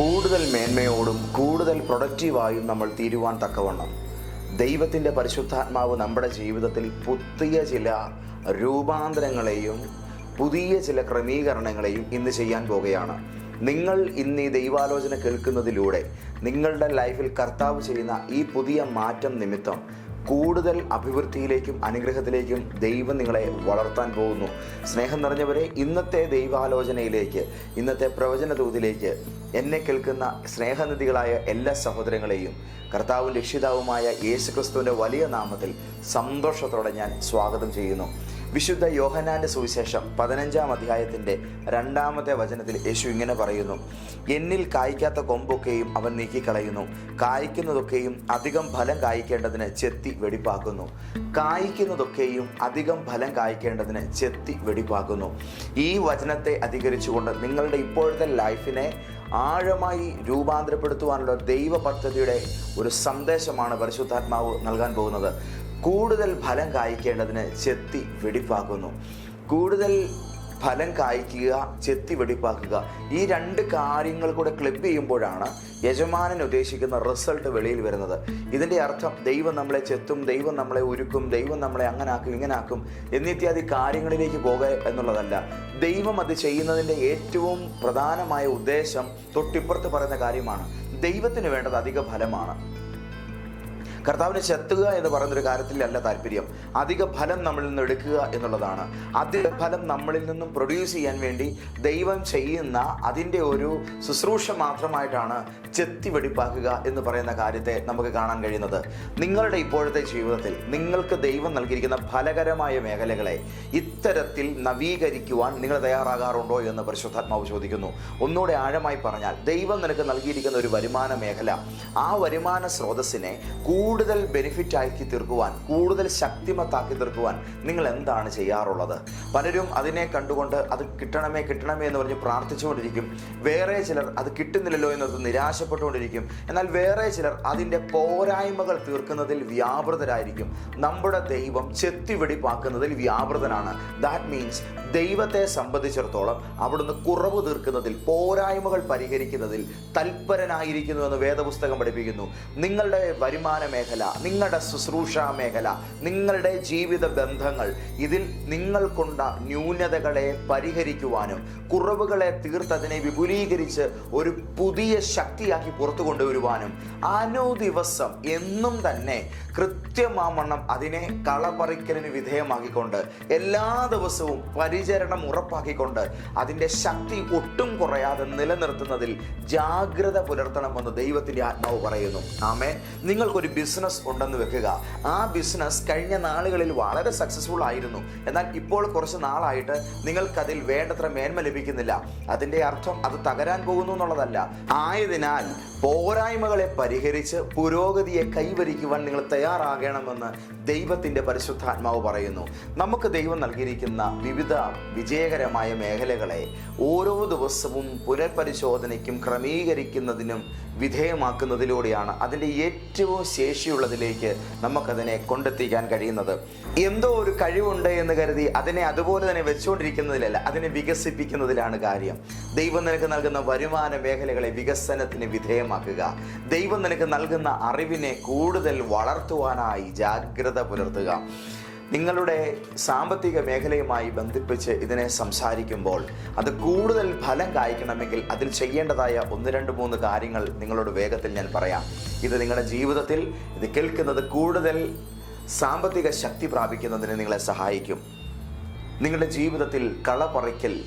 കൂടുതൽ മേന്മയോടും കൂടുതൽ പ്രൊഡക്റ്റീവായും നമ്മൾ തീരുവാൻ തക്കവണ്ണം. ദൈവത്തിന്റെ പരിശുദ്ധാത്മാവ് നമ്മുടെ ജീവിതത്തിൽ പുതിയ ചില രൂപാന്തരങ്ങളെയും പുതിയ ചില ക്രമീകരണങ്ങളെയും ഇന്ന് ചെയ്യാൻ പോകുകയാണ്. നിങ്ങൾ ഇന്ന് ഈ ദൈവാലോചന കേൾക്കുന്നതിലൂടെ നിങ്ങളുടെ ലൈഫിൽ കർത്താവ് ചെയ്യുന്ന ഈ പുതിയ മാറ്റം നിമിത്തം കൂടുതൽ അഭിവൃദ്ധിയിലേക്കും അനുഗ്രഹത്തിലേക്കും ദൈവം നിങ്ങളെ വളർത്താൻ പോകുന്നു. സ്നേഹം നിറഞ്ഞവരെ ഇന്നത്തെ ദൈവാലോചനയിലേക്ക് ഇന്നത്തെ പ്രവചന തോതിലേക്ക് എന്നെ കേൾക്കുന്ന സ്നേഹനിധികളായ എല്ലാ സഹോദരങ്ങളെയും കർത്താവും രക്ഷിതാവുമായ യേശുക്രിസ്തുവിന്റെ വലിയ നാമത്തിൽ സന്തോഷത്തോടെ ഞാൻ സ്വാഗതം ചെയ്യുന്നു. വിശുദ്ധ യോഹനാന്റെ സുവിശേഷം പതിനഞ്ചാം അധ്യായത്തിന്റെ രണ്ടാമത്തെ വചനത്തിൽ യേശു ഇങ്ങനെ പറയുന്നു. എന്നിൽ കായ്ക്കാത്ത കൊമ്പൊക്കെയും അവൻ നീക്കിക്കളയുന്നു. കായ്ക്കുന്നതൊക്കെയും അധികം ഫലം കായ്ക്കേണ്ടതിന് ചെത്തി വെടിപ്പാക്കുന്നു. കായ്ക്കുന്നതൊക്കെയും അധികം ഫലം കായ്ക്കേണ്ടതിന് ചെത്തി വെടിപ്പാക്കുന്നു. ഈ വചനത്തെ അധികരിച്ചുകൊണ്ട് നിങ്ങളുടെ ഇപ്പോഴത്തെ ലൈഫിനെ ആഴമായി രൂപാന്തരപ്പെടുത്തുവാനുള്ള ദൈവ പദ്ധതിയുടെ ഒരു സന്ദേശമാണ് പരിശുദ്ധാത്മാവ് നൽകാൻ പോകുന്നത്. കൂടുതൽ ഫലം കായ്ക്കേണ്ടതിന് ചെത്തി വെടിപ്പാക്കുന്നു. കൂടുതൽ ഫലം കായ്ക്കുക ചെത്തി വെടിപ്പാക്കുക. ഈ രണ്ട് കാര്യങ്ങൾ കൂടെ ക്ലിപ്പ് ചെയ്യുമ്പോഴാണ് യജമാനൻ ഉദ്ദേശിക്കുന്ന റിസൾട്ട് വെളിയിൽ വരുന്നത്. ഇതിന്റെ അർത്ഥം ദൈവം നമ്മളെ ചെത്തും ദൈവം നമ്മളെ ഒരുക്കും ദൈവം നമ്മളെ അങ്ങനാക്കും ഇങ്ങനാക്കും എന്നിത്യാദി കാര്യങ്ങളിലേക്ക് പോകുക എന്നുള്ളതല്ല. ദൈവം അത് ചെയ്യുന്നതിന്റെ ഏറ്റവും പ്രധാനമായ ഉദ്ദേശം തൊട്ടിപ്പുറത്ത് പറയുന്ന കാര്യമാണ്. ദൈവത്തിന് വേണ്ടത് അധിക ഫലമാണ്. കർത്താവിനെ ചെത്തുക എന്ന് പറയുന്നൊരു കാര്യത്തിലല്ല താല്പര്യം. അധിക ഫലം നമ്മളിൽ നിന്ന് എടുക്കുക എന്നുള്ളതാണ്. അധിക ഫലം നമ്മളിൽ നിന്നും പ്രൊഡ്യൂസ് ചെയ്യാൻ വേണ്ടി ദൈവം ചെയ്യുന്ന അതിന്റെ ഒരു ശുശ്രൂഷ മാത്രമായിട്ടാണ് ചെത്തി വെടിപ്പാക്കുക എന്ന് പറയുന്ന കാര്യത്തെ നമുക്ക് കാണാൻ കഴിയുന്നത്. നിങ്ങളുടെ ഇപ്പോഴത്തെ ജീവിതത്തിൽ നിങ്ങൾക്ക് ദൈവം നൽകിയിരിക്കുന്ന ഫലകരമായ മേഖലകളെ ഇത്തരത്തിൽ നവീകരിക്കുവാൻ നിങ്ങൾ തയ്യാറാകാറുണ്ടോ എന്ന് പരിശുദ്ധാത്മാവ് ചോദിക്കുന്നു. ഒന്നുകൂടെ ആഴമായി പറഞ്ഞാൽ ദൈവം നിനക്ക് നൽകിയിരിക്കുന്ന ഒരു വരുമാന മേഖല ആ വരുമാന സ്രോതസ്സിനെ കൂടുതൽ ബെനിഫിറ്റ് ആക്കി തീർക്കുവാൻ കൂടുതൽ ശക്തിമത്താക്കി തീർക്കുവാൻ നിങ്ങൾ എന്താണ് ചെയ്യാറുള്ളത്? പലരും അതിനെ കണ്ടുകൊണ്ട് അത് കിട്ടണമേ കിട്ടണമേ എന്ന് പറഞ്ഞ് പ്രാർത്ഥിച്ചുകൊണ്ടിരിക്കും. വേറെ ചിലർ അത് കിട്ടുന്നില്ലല്ലോ എന്നത് നിരാശപ്പെട്ടുകൊണ്ടിരിക്കും. എന്നാൽ വേറെ ചിലർ അതിന്റെ പോരായ്മകൾ തീർക്കുന്നതിൽ വ്യാപൃതരായിരിക്കും. നമ്മുടെ ദൈവം ചെത്തിവെടിപ്പാക്കുന്നതിൽ വ്യാപൃതനാണ്. ദാറ്റ് മീൻസ് ദൈവത്തെ സംബന്ധിച്ചിടത്തോളം അവിടുന്ന് കുറവ് തീർക്കുന്നതിൽ പോരായ്മകൾ പരിഹരിക്കുന്നതിൽ തൽപരനായിരിക്കുന്നു എന്ന് വേദപുസ്തകം പഠിപ്പിക്കുന്നു. നിങ്ങളുടെ വരുമാന മേഖല നിങ്ങളുടെ ശുശ്രൂഷാ മേഖല നിങ്ങളുടെ ജീവിത ബന്ധങ്ങൾ ഇതിൽ നിങ്ങൾക്കുണ്ട ന്യൂനതകളെ പരിഹരിക്കുവാനും കുറവുകളെ തീർത്തതിനെ വിപുലീകരിച്ച് ഒരു പുതിയ ശക്തിയാക്കി പുറത്തു കൊണ്ടുവരുവാനും അനു ദിവസം എന്നും തന്നെ കൃത്യമാമണ്ണം അതിനെ കളപറിക്കലിന് വിധേയമാക്കിക്കൊണ്ട് എല്ലാ ദിവസവും പരിചരണം ഉറപ്പാക്കിക്കൊണ്ട് അതിന്റെ ശക്തി ഒട്ടും കുറയാതെ നിലനിർത്തുന്നതിൽ ജാഗ്രത പുലർത്തണമെന്ന് ദൈവത്തിന്റെ ആത്മാവ് പറയുന്നു. ആമേ നിങ്ങൾക്കൊരു ബിസിനസ് ഉണ്ടെന്ന് വെക്കുക. ആ ബിസിനസ് കഴിഞ്ഞ നാളുകളിൽ വളരെ സക്സസ്ഫുൾ ആയിരുന്നു. എന്നാൽ ഇപ്പോൾ കുറച്ച് നാളായിട്ട് നിങ്ങൾക്കതിൽ വേണ്ടത്ര മേന്മ ലഭിക്കുന്നില്ല. അതിന്റെ അർത്ഥം അത് തകരാൻ പോകുന്നു എന്നുള്ളതല്ല. ആയതിനാൽ പോരായ്മകളെ പരിഹരിച്ച് പുരോഗതിയെ കൈവരിക്കുവാൻ നിങ്ങൾ തയ്യാറാകണമെന്ന് ദൈവത്തിന്റെ പരിശുദ്ധാത്മാവ് പറയുന്നു. നമുക്ക് ദൈവം നൽകിയിരിക്കുന്ന വിവിധ വിജയകരമായ മേഖലകളെ ഓരോ ദിവസവും പുനഃപരിശോധനയ്ക്കും ക്രമീകരിക്കുന്നതിനും വിധേയമാക്കുന്നതിലൂടെയാണ് അതിന്റെ ഏറ്റവും ശേഷിയുള്ളതിലേക്ക് നമുക്കതിനെ കൊണ്ടെത്തിക്കാൻ കഴിയുന്നത്. എന്തോ ഒരു കഴിവുണ്ട് എന്ന് കരുതി അതിനെ അതുപോലെ തന്നെ വെച്ചുകൊണ്ടിരിക്കുന്നതിലല്ല അതിനെ വികസിപ്പിക്കുന്നതിലാണ് കാര്യം. ദൈവം നിനക്ക് നൽകുന്ന വരുമാന മേഖലകളെ വികസനത്തിന് വിധേയമാക്കുക. ദൈവം നിനക്ക് നൽകുന്ന അറിവിനെ കൂടുതൽ വളർത്തുവാനായി ജാഗ്രത പുലർത്തുക. നിങ്ങളുടെ സാമ്പത്തിക മേഖലയുമായി ബന്ധിപ്പിച്ച് ഇതിനെ സംസാരിക്കുമ്പോൾ അത് കൂടുതൽ ഫലം കായ്ക്കണമെങ്കിൽ അതിൽ ചെയ്യേണ്ടതായ ഒന്ന് രണ്ട് മൂന്ന് കാര്യങ്ങൾ നിങ്ങളോട് വേഗത്തിൽ ഞാൻ പറയാം. ഇത് നിങ്ങളുടെ ജീവിതത്തിൽ ഇത് കേൾക്കുന്നത് കൂടുതൽ സാമ്പത്തിക ശക്തി പ്രാപിക്കുന്നതിന് നിങ്ങളെ സഹായിക്കും. നിങ്ങളുടെ ജീവിതത്തിൽ കളപറിക്കൽ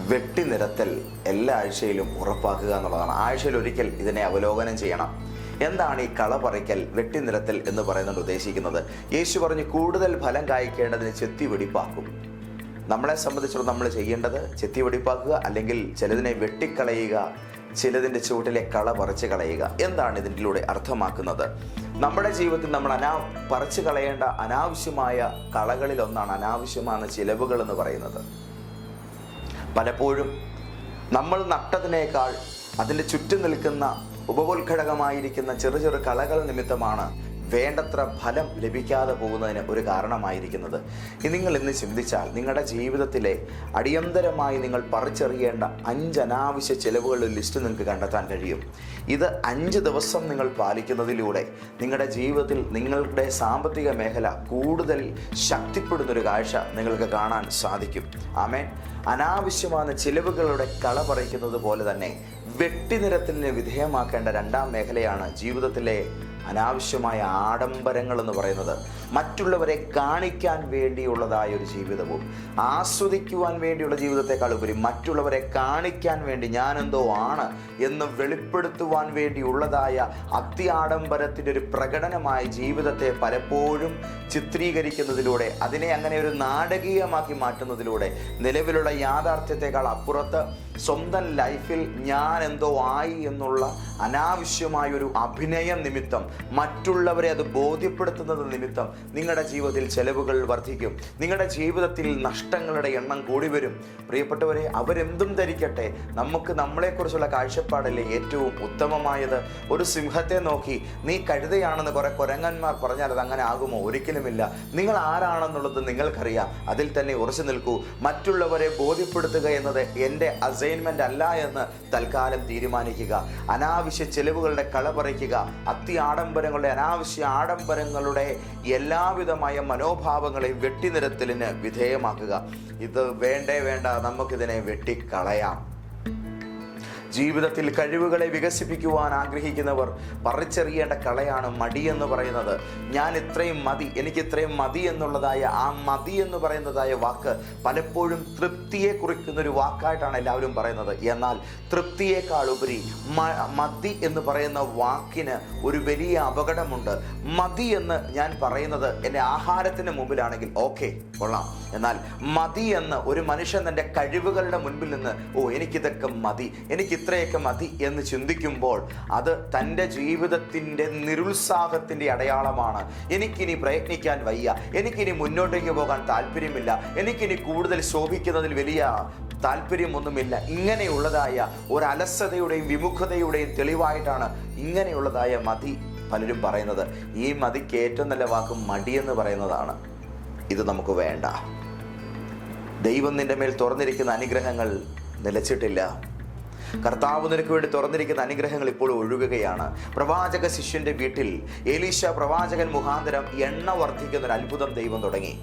വെട്ടിനിരത്തൽ എല്ലാ ആഴ്ചയിലും ഉറപ്പാക്കുക എന്നുള്ളതാണ്. ആഴ്ചയിൽ ഒരിക്കൽ ഇതിനെ അവലോകനം ചെയ്യണം. എന്താണ് ഈ കള പറിക്കൽ വെട്ടിനിരത്തൽ എന്ന് പറയുന്നത് ഉദ്ദേശിക്കുന്നത്? യേശു പറഞ്ഞു കൂടുതൽ ഫലം കായ്ക്കേണ്ടതിന് ചെത്തി വെടിപ്പാക്കും. നമ്മളെ സംബന്ധിച്ചിടത്തോളം നമ്മൾ ചെയ്യേണ്ടത് ചെത്തി വെടിപ്പാക്കുക അല്ലെങ്കിൽ ചിലതിനെ വെട്ടിക്കളയുക ചിലതിന്റെ ചുവട്ടിലെ കള പറിച്ചു കളയുക. എന്താണ് ഇതിന്റെ അർത്ഥമാക്കുന്നത്? നമ്മുടെ ജീവിതത്തിൽ നമ്മൾ അനാ പറിച്ചു കളയേണ്ട അനാവശ്യമായ കളകളിൽ ഒന്നാണ് അനാവശ്യമായ ചിലവുകൾ എന്ന് പറയുന്നത്. പലപ്പോഴും നമ്മൾ നട്ടതിനേക്കാൾ അതിന്റെ ചുറ്റും നിൽക്കുന്ന ഉപപോത്ഘടകമായിരിക്കുന്ന ചെറു ചെറു കളകൾ നിമിത്തമാണ് വേണ്ടത്ര ഫലം ലഭിക്കാതെ പോകുന്നതിന് ഒരു കാരണമായിരിക്കുന്നത്. നിങ്ങൾ ഇന്ന് ചിന്തിച്ചാൽ നിങ്ങളുടെ ജീവിതത്തിലെ അടിയന്തരമായി നിങ്ങൾ പറിച്ചെറിയേണ്ട അഞ്ച് അനാവശ്യ ചിലവുകളുടെ ലിസ്റ്റ് നിങ്ങൾക്ക് കണ്ടെത്താൻ കഴിയും. ഇത് അഞ്ച് ദിവസം നിങ്ങൾ പാലിക്കുന്നതിലൂടെ നിങ്ങളുടെ ജീവിതത്തിൽ നിങ്ങളുടെ സാമ്പത്തിക മേഖല കൂടുതൽ ശക്തിപ്പെടുന്നൊരു കാഴ്ച നിങ്ങൾക്ക് കാണാൻ സാധിക്കും. ആമേൻ. അനാവശ്യമായ ചിലവുകളുടെ കള പറിക്കുന്നത് പോലെ തന്നെ വെട്ടിനിരത്തിന് വിധേയമാക്കേണ്ട രണ്ടാം മേഖലയാണ് ജീവിതത്തിലെ അനാവശ്യമായ ആഡംബരങ്ങൾ എന്ന് പറയുന്നത് മറ്റുള്ളവരെ കാണിക്കാൻ വേണ്ടിയുള്ളതായ ഒരു ജീവിതവും ആസ്വദിക്കുവാൻ വേണ്ടിയുള്ള ജീവിതത്തെക്കാൾ ഉപരി മറ്റുള്ളവരെ കാണിക്കാൻ വേണ്ടി ഞാൻ എന്തോ ആണ് എന്ന് വെളിപ്പെടുത്തുവാൻ വേണ്ടിയുള്ളതായ അത്യാഡംബരത്തിന്റെ ഒരു പ്രകടനമായ ജീവിതത്തെ പലപ്പോഴും ചിത്രീകരിക്കുന്നതിലൂടെ അതിനെ അങ്ങനെ ഒരു നാടകീയമാക്കി മാറ്റുന്നതിലൂടെ നിലവിലുള്ള യാഥാർത്ഥ്യത്തെക്കാൾ അപ്പുറത്ത് സ്വന്തം ലൈഫിൽ ഞാൻ എന്തോ ആയി എന്നുള്ള അനാവശ്യമായ ഒരു അഭിനയം നിമിത്തം മറ്റുള്ളവരെ അത് ബോധ്യപ്പെടുത്തുന്നത് നിമിത്തം നിങ്ങളുടെ ജീവിതത്തിൽ ചെലവുകൾ വർദ്ധിക്കും. നിങ്ങളുടെ ജീവിതത്തിൽ നഷ്ടങ്ങളുടെ എണ്ണം കൂടി വരും. പ്രിയപ്പെട്ടവരെ അവരെന്തും ധരിക്കട്ടെ. നമുക്ക് നമ്മളെക്കുറിച്ചുള്ള കാഴ്ചപ്പാടല്ലേ ഏറ്റവും ഉത്തമമായത്? ഒരു സിംഹത്തെ നോക്കി നീ കഴുതയാണെന്ന് കുറെ കുരങ്ങന്മാർ പറഞ്ഞാൽ അത് അങ്ങനെ ആകുമോ? ഒരിക്കലുമില്ല. നിങ്ങൾ ആരാണെന്നുള്ളത് നിങ്ങൾക്കറിയാം. അതിൽ തന്നെ ഉറച്ചു നിൽക്കൂ. മറ്റുള്ളവരെ ബോധ്യപ്പെടുത്തുക എന്നത് എന്റെ അസൈൻമെന്റ് അല്ല എന്ന് തൽക്കാലം തീരുമാനിക്കുക. അനാവശ്യ ചെലവുകളുടെ കള പറിക്കുക. അത്തി ആഡംബരങ്ങളുടെ അനാവശ്യ ആഡംബരങ്ങളുടെ എല്ലാവിധമായ മനോഭാവങ്ങളെ വെട്ടിനിരത്തലിന് വിധേയമാക്കുക. ഇത് വേണ്ടേ വേണ്ട നമുക്കിതിനെ വെട്ടിക്കളയാം. ജീവിതത്തിൽ കഴിവുകളെ വികസിപ്പിക്കുവാൻ ആഗ്രഹിക്കുന്നവർ പറിച്ചെറിയേണ്ട കളയാണ് മടി എന്ന് പറയുന്നത്. ഞാൻ ഇത്രയും മതി എനിക്ക് ഇത്രയും മതി എന്നുള്ളതായ ആ മതി എന്ന് പറയുന്നതായ വാക്ക് പലപ്പോഴും തൃപ്തിയെ കുറിക്കുന്ന ഒരു വാക്കായിട്ടാണ് എല്ലാവരും പറയുന്നത്. എന്നാൽ തൃപ്തിയേക്കാൾ ഉപരി മതി എന്ന് പറയുന്ന വാക്കിന് ഒരു വലിയ അപകടമുണ്ട്. മതി എന്ന് ഞാൻ പറയുന്നത് എന്റെ ആഹാരത്തിന് മുമ്പിലാണെങ്കിൽ ഓക്കെ കൊള്ളാം. എന്നാൽ മതി എന്ന് ഒരു മനുഷ്യൻ തന്റെ കഴിവുകളുടെ മുൻപിൽ നിന്ന് ഓ എനിക്കിതൊക്കെ മതി എനിക്ക് ഇത്രയൊക്കെ മതി എന്ന് ചിന്തിക്കുമ്പോൾ അത് തന്റെ ജീവിതത്തിന്റെ നിരുത്സാഹത്തിന്റെ അടയാളമാണ്. എനിക്കിനി പ്രയത്നിക്കാൻ വയ്യ. എനിക്കിനി മുന്നോട്ടേക്ക് പോകാൻ താല്പര്യമില്ല. എനിക്കിനി കൂടുതൽ ശോഭിക്കുന്നതിൽ വലിയ താല്പര്യമൊന്നുമില്ല. ഇങ്ങനെയുള്ളതായ ഒരു അലസതയുടെയും വിമുഖതയുടെയും തെളിവായിട്ടാണ് ഇങ്ങനെയുള്ളതായ മതി പലരും പറയുന്നത്. ഈ മതിക്ക് ഏറ്റവും നല്ല വാക്ക് മടിയെന്ന് പറയുന്നതാണ്. ഇത് നമുക്ക് വേണ്ട. ദൈവം നിന്റെ മേൽ തുറന്നിരിക്കുന്ന അനുഗ്രഹങ്ങൾ നിലച്ചിട്ടില്ല. കർത്താവ് നിനക്ക് വേണ്ടി തുറന്നിരിക്കുന്ന അനുഗ്രഹങ്ങൾ ഇപ്പോൾ ഒഴുകുകയാണ്. പ്രവാചക ശിഷ്യന്റെ വീട്ടിൽ ഏലീശ പ്രവാചകൻ മുഖാന്തരം എണ്ണ വർദ്ധിക്കുന്ന ഒരു അത്ഭുതം ദൈവം തുടങ്ങി.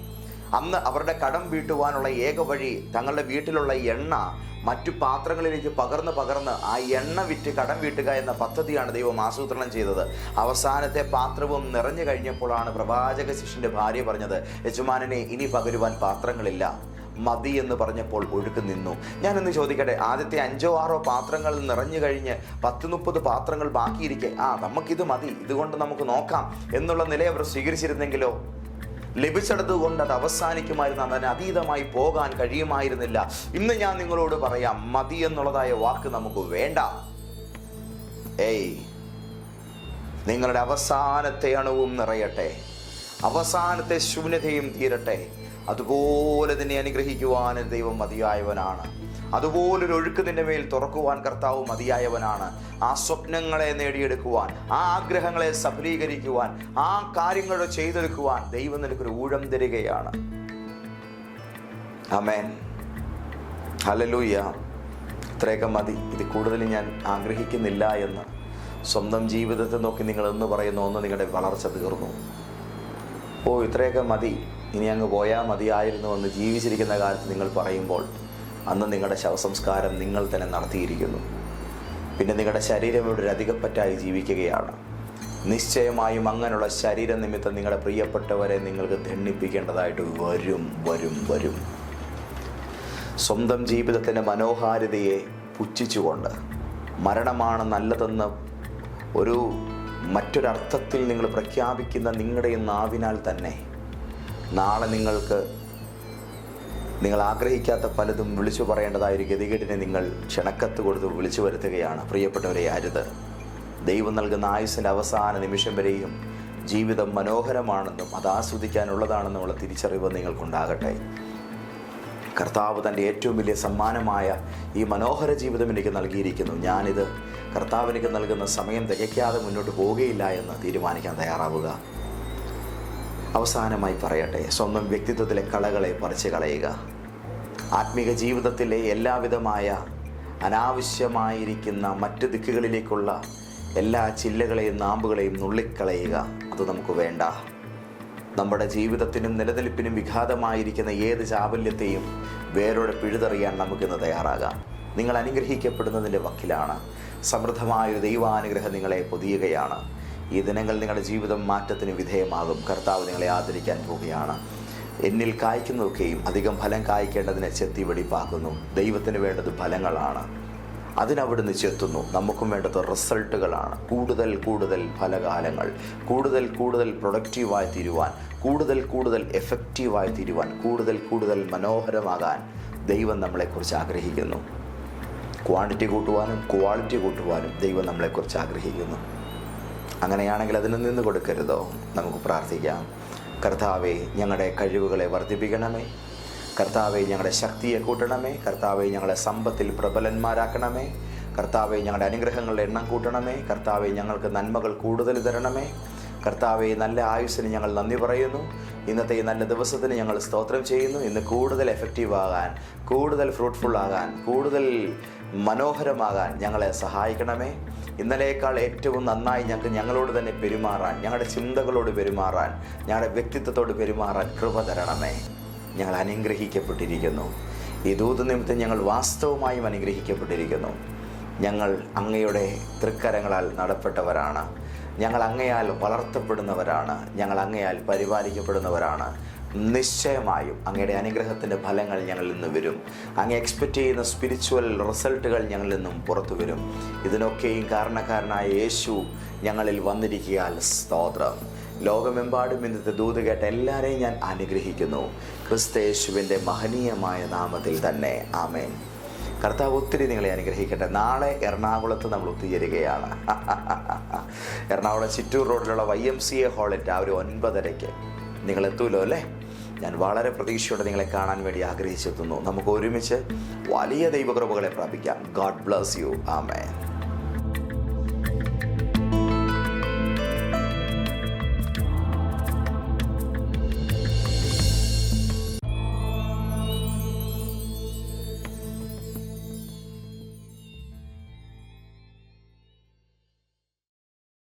അന്ന് അവരുടെ കടം വീട്ടുവാനുള്ള ഏക വഴി തങ്ങളുടെ വീട്ടിലുള്ള എണ്ണ മറ്റു പാത്രങ്ങളിലേക്ക് പകർന്ന് പകർന്ന് ആ എണ്ണ വിറ്റ് കടം വീട്ടുക എന്ന പദ്ധതിയാണ് ദൈവം ആസൂത്രണം ചെയ്തത്. അവസാനത്തെ പാത്രവും നിറഞ്ഞു കഴിഞ്ഞപ്പോഴാണ് പ്രവാചക ശിഷ്യന്റെ ഭാര്യ പറഞ്ഞത് യജമാനനെ ഇനി പകരുവാൻ പാത്രങ്ങളില്ല. മതി എന്ന് പറഞ്ഞപ്പോൾ ഒഴുക്ക് നിന്നു. ഞാനൊന്ന് ചോദിക്കട്ടെ ആദ്യത്തെ അഞ്ചോ ആറോ പാത്രങ്ങൾ നിറഞ്ഞു കഴിഞ്ഞ് പത്ത് മുപ്പത് പാത്രങ്ങൾ ബാക്കിയിരിക്കെ. ആ നമുക്കിത് മതി ഇതുകൊണ്ട് നമുക്ക് നോക്കാം എന്നുള്ള നില അവർ സ്വീകരിച്ചിരുന്നെങ്കിലോ? ലഭിച്ചെടുത്ത് കൊണ്ട് അത് അവസാനിക്കുമായിരുന്നു അതിന് അതീതമായി പോകാൻ കഴിയുമായിരുന്നില്ല. ഇന്ന് ഞാൻ നിങ്ങളോട് പറയാം മതി എന്നുള്ളതായ വാക്ക് നമുക്ക് വേണ്ട. ഏയ് നിങ്ങളുടെ അവസാനത്തെ അണുവും നിറയട്ടെ. അവസാനത്തെ ശൂന്യതയും തീരട്ടെ. അതുപോലെ തന്നെ അനുഗ്രഹിക്കുവാൻ ദൈവം മതിയായവനാണ്. അതുപോലൊരു ഒഴുക്ക് നിന്റെ മേൽ തുറക്കുവാൻ കർത്താവ് മതിയായവനാണ്. ആ സ്വപ്നങ്ങളെ നേടിയെടുക്കുവാൻ ആ ആഗ്രഹങ്ങളെ സഫലീകരിക്കുവാൻ ആ കാര്യങ്ങൾ ചെയ്തെടുക്കുവാൻ ദൈവം നിനക്കൊരു ഊഴം തരികയാണ്. അമേൻ ഹലലൂയ ഇത്രയൊക്കെ മതി. ഇത് കൂടുതൽ ഞാൻ ആഗ്രഹിക്കുന്നില്ല എന്ന് സ്വന്തം ജീവിതത്തെ നോക്കി നിങ്ങൾ എന്ന് പറയുന്ന ഒന്ന് നിങ്ങളുടെ വളർച്ച തീർന്നു. ഓ ഇത്രയൊക്കെ മതി. ഇനി അങ്ങ് പോയാൽ മതിയായിരുന്നു എന്ന് ജീവിച്ചിരിക്കുന്ന കാലത്ത് നിങ്ങൾ പറയുമ്പോൾ അന്ന് നിങ്ങളുടെ ശവസംസ്കാരം നിങ്ങൾ തന്നെ നടത്തിയിരിക്കുന്നു. പിന്നെ നിങ്ങളുടെ ശരീരം ഇവിടെ ഒരു അധികപ്പറ്റായി ജീവിക്കുകയാണ്. നിശ്ചയമായും അങ്ങനെയുള്ള ശരീര നിമിത്തം നിങ്ങളുടെ പ്രിയപ്പെട്ടവരെ നിങ്ങൾക്ക് ദണ്ണിപ്പിക്കേണ്ടതായിട്ട് വരും വരും വരും. സ്വന്തം ജീവിതത്തിന്റെ മനോഹാരിതയെ പുച്ഛിച്ചുകൊണ്ട് മരണമാണ് നല്ലതെന്ന് ഒരു മറ്റൊരർത്ഥത്തിൽ നിങ്ങൾ പ്രഖ്യാപിക്കുന്ന നിങ്ങളുടെ നാവിനാൽ തന്നെ നാളെ നിങ്ങൾക്ക് നിങ്ങൾ ആഗ്രഹിക്കാത്ത പലതും വിളിച്ചു പറയേണ്ടതായ ഒരു ഗതികേടിനെ നിങ്ങൾ ക്ഷണക്കത്ത് കൊടുത്ത് വിളിച്ചു വരുത്തുകയാണ്. പ്രിയപ്പെട്ടവരെ അരുത്. ദൈവം നൽകുന്ന ആയുസ്സിന്റെ അവസാന നിമിഷം വരെയും ജീവിതം മനോഹരമാണെന്നും അത് ആസ്വദിക്കാനുള്ളതാണെന്നുമുള്ള തിരിച്ചറിവ് നിങ്ങൾക്കുണ്ടാകട്ടെ. കർത്താവ് തന്റെ ഏറ്റവും വലിയ സമ്മാനമായ ഈ മനോഹര ജീവിതം എനിക്ക് നൽകിയിരിക്കുന്നു. ഞാനിത് കർത്താവ് എനിക്ക് നൽകുന്ന സമയം തികയ്ക്കാതെ മുന്നോട്ട് പോവുകയില്ല എന്ന് തീരുമാനിക്കാൻ തയ്യാറാവുക. അവസാനമായി പറയട്ടെ സ്വന്തം വ്യക്തിത്വത്തിലെ കളകളെ പറിച്ചു കളയുക. ആത്മീക ജീവിതത്തിലെ എല്ലാവിധമായ അനാവശ്യമായിരിക്കുന്ന മറ്റ് ദിക്കുകളിലേക്കുള്ള എല്ലാ ചില്ലകളെയും നാമ്പുകളെയും നുള്ളിക്കളയുക. അത് നമുക്ക് വേണ്ട. നമ്മുടെ ജീവിതത്തിനും നിലനിൽപ്പിനും വിഘാതമായിരിക്കുന്ന ഏത് ചാബല്യത്തെയും വേരോടെ പിഴുതെറിയാൻ നമുക്കിന്ന് തയ്യാറാകാം. നിങ്ങൾ അനുഗ്രഹിക്കപ്പെടുന്നതിന്റെ വക്കിലാണ്. സമൃദ്ധമായൊരു ദൈവാനുഗ്രഹം നിങ്ങളെ പൊതിയുകയാണ്. ഈ ദിനങ്ങൾ നിങ്ങളുടെ ജീവിതം മാറ്റത്തിന് വിധേയമാകും. കർത്താവ് നിങ്ങളെ ആദരിക്കാൻ പോവുകയാണ്. എന്നിൽ കായ്ക്കുന്നതൊക്കെയും അധികം ഫലം കായ്ക്കേണ്ടതിനെ ചെത്തി വെടിപ്പാക്കുന്നു. ദൈവത്തിന് വേണ്ടത് ഫലങ്ങളാണ്. അതിനവിടുന്ന് ചെത്തുന്നു. നമുക്കും വേണ്ടത് റിസൾട്ടുകളാണ്. കൂടുതൽ കൂടുതൽ ഫലകാലങ്ങൾ കൂടുതൽ കൂടുതൽ പ്രൊഡക്റ്റീവായി തീരുവാൻ കൂടുതൽ കൂടുതൽ എഫക്റ്റീവായി തീരുവാൻ കൂടുതൽ കൂടുതൽ മനോഹരമാകാൻ ദൈവം നമ്മളെക്കുറിച്ച് ആഗ്രഹിക്കുന്നു. ക്വാണ്ടിറ്റി കൂട്ടുവാനും ക്വാളിറ്റി കൂട്ടുവാനും ദൈവം നമ്മളെക്കുറിച്ച് ആഗ്രഹിക്കുന്നു. അങ്ങനെയാണെങ്കിൽ അതിന് നിന്ന് കൊടുക്കരുതോ? നമുക്ക് പ്രാർത്ഥിക്കാം. കർത്താവെ ഞങ്ങളുടെ കഴിവുകളെ വർദ്ധിപ്പിക്കണമേ. കർത്താവെ ഞങ്ങളുടെ ശക്തിയെ കൂട്ടണമേ. കർത്താവെ ഞങ്ങളെ സമ്പത്തിൽ പ്രബലന്മാരാക്കണമേ. കർത്താവെ ഞങ്ങളുടെ അനുഗ്രഹങ്ങളുടെ എണ്ണം കൂട്ടണമേ. കർത്താവെ ഞങ്ങൾക്ക് നന്മകൾ കൂടുതൽ തരണമേ. കർത്താവെ നല്ല ആയുസ്സിന് ഞങ്ങൾ നന്ദി പറയുന്നു. ഇന്നത്തെ ഈ നല്ല ദിവസത്തിന് ഞങ്ങൾ സ്തോത്രം ചെയ്യുന്നു. ഇന്ന് കൂടുതൽ എഫക്റ്റീവ് ആകാൻ കൂടുതൽ ഫ്രൂട്ട്ഫുൾ ആകാൻ കൂടുതൽ മനോഹരമാകാൻ ഞങ്ങളെ സഹായിക്കണമേ. ഇന്നലേക്കാൾ ഏറ്റവും നന്നായി ഞങ്ങൾക്ക് ഞങ്ങളോട് തന്നെ പെരുമാറാൻ ഞങ്ങളുടെ ചിന്തകളോട് പെരുമാറാൻ ഞങ്ങളുടെ വ്യക്തിത്വത്തോട് പെരുമാറാൻ കൃപ തരണമേ. ഞങ്ങൾ അനുഗ്രഹിക്കപ്പെട്ടിരിക്കുന്നു. ഈ ദൂത നിമിത്തം ഞങ്ങൾ വാസ്തവമായും അനുഗ്രഹിക്കപ്പെട്ടിരിക്കുന്നു. ഞങ്ങൾ അങ്ങയുടെ തൃക്കരങ്ങളാൽ നടപ്പെട്ടവരാണ്. ഞങ്ങൾ അങ്ങയാൽ വളർത്തപ്പെടുന്നവരാണ്. ഞങ്ങൾ അങ്ങയാൽ പരിപാലിക്കപ്പെടുന്നവരാണ്. നിശ്ചയമായും അങ്ങയുടെ അനുഗ്രഹത്തിന്റെ ഫലങ്ങൾ ഞങ്ങളിൽ നിന്ന് വരും. അങ്ങ് എക്സ്പെക്റ്റ് ചെയ്യുന്ന സ്പിരിച്വൽ റിസൾട്ടുകൾ ഞങ്ങളിൽ നിന്നും പുറത്തു വരും. ഇതിനൊക്കെയും കാരണക്കാരനായ യേശു ഞങ്ങളിൽ വന്നിരിക്കാൻ സ്തോത്രം. ലോകമെമ്പാടും ഇന്നത്തെ ദൂത് കേട്ട എല്ലാവരെയും ഞാൻ അനുഗ്രഹിക്കുന്നു. ക്രിസ്തയേശുവിന്റെ മഹനീയമായ നാമത്തിൽ തന്നെ. ആമേൻ. കർത്താവ് ഒത്തിരി നിങ്ങളെ അനുഗ്രഹിക്കട്ടെ. നാളെ എറണാകുളത്ത് നമ്മൾ ഒത്തുചേരുകയാണ്. എറണാകുളം ചിറ്റൂർ റോഡിലുള്ള വൈ എം സി എ ഹാളിൽ രാവിലെ ഒൻപതരയ്ക്ക്. നിങ്ങൾ എത്തുമല്ലോ അല്ലേ? ഞാൻ വളരെ പ്രതീക്ഷയോടെ നിങ്ങളെ കാണാൻ വേണ്ടി ആഗ്രഹിച്ചെത്തുന്നു. നമുക്ക് ഒരുമിച്ച് വലിയ ദൈവകൃപകളെ പ്രാപിക്കാം. ഗാഡ് ബ്ലസ് യു ആമേ